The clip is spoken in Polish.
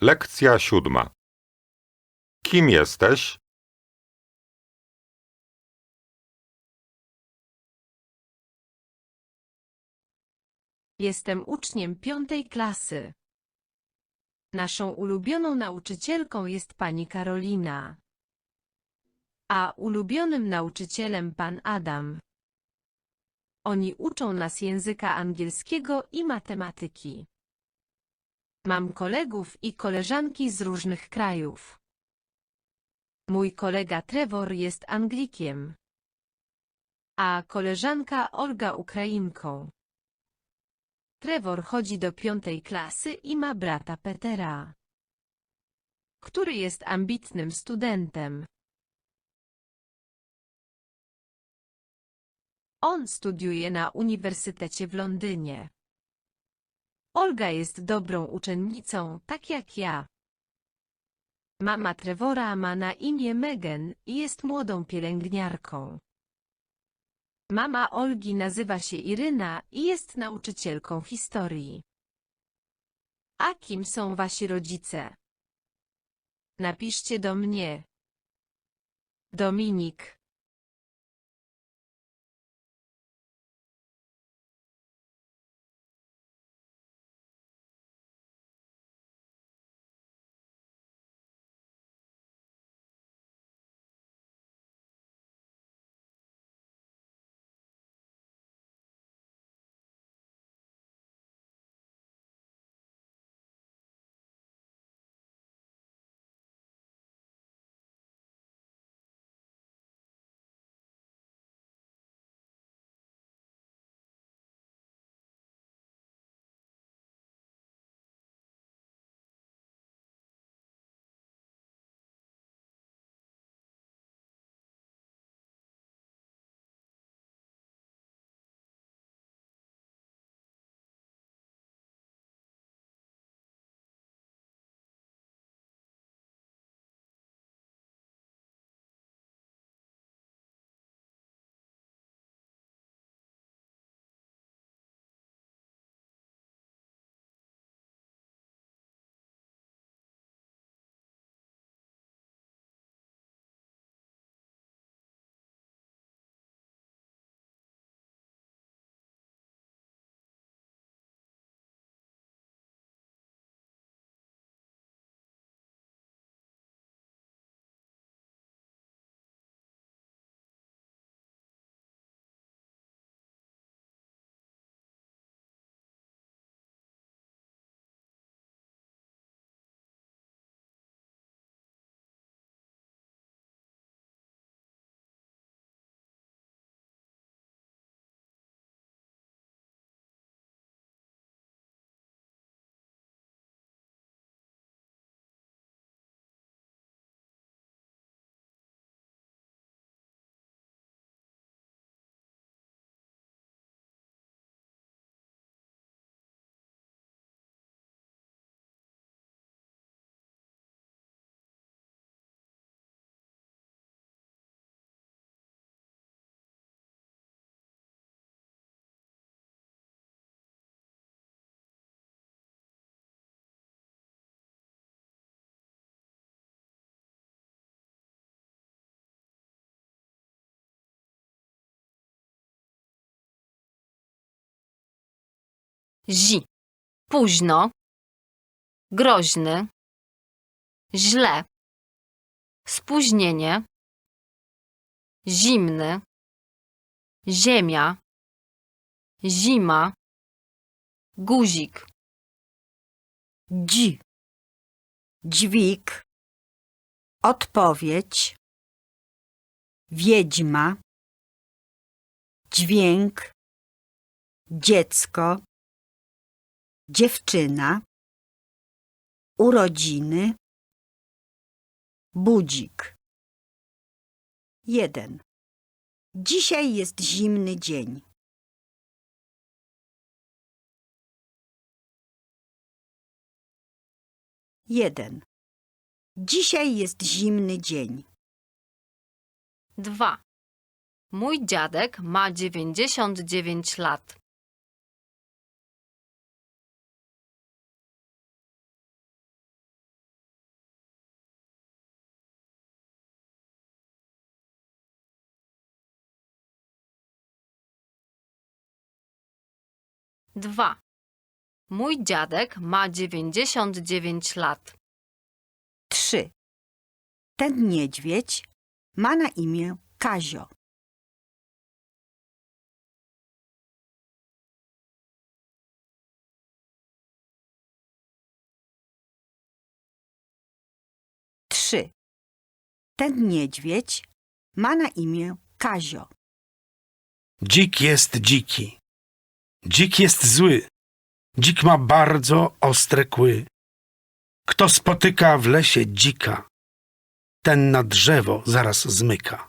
Lekcja siódma. Kim jesteś? Jestem uczniem piątej klasy. Naszą ulubioną nauczycielką jest pani Karolina. A ulubionym nauczycielem pan Adam. Oni uczą nas języka angielskiego i matematyki. Mam kolegów i koleżanki z różnych krajów. Mój kolega Trevor jest Anglikiem, a koleżanka Olga Ukrainką. Trevor chodzi do piątej klasy i ma brata Petera, który jest ambitnym studentem. On studiuje na uniwersytecie w Londynie. Olga jest dobrą uczennicą, tak jak ja. Mama Trevora ma na imię Megan i jest młodą pielęgniarką. Mama Olgi nazywa się Iryna i jest nauczycielką historii. A kim są wasi rodzice? Napiszcie do mnie. Dominik. Zi. Późno. Groźny. Źle. Spóźnienie. Zimny. Ziemia. Zima. Guzik. Dzi. Dźwig. Odpowiedź. Wiedźma. Dźwięk. Dziecko. Dziewczyna. Urodziny. Budzik. 1. Dzisiaj jest zimny dzień. Jeden. Dzisiaj jest zimny dzień. Dwa. Mój dziadek ma 99 lat. 2. Mój dziadek ma 99 lat. 3. Ten niedźwiedź ma na imię Kazio. Trzy. Ten niedźwiedź ma na imię Kazio. Dzik jest dziki. Dzik jest zły. Dzik ma bardzo ostre kły. Kto spotyka w lesie dzika, ten na drzewo zaraz zmyka.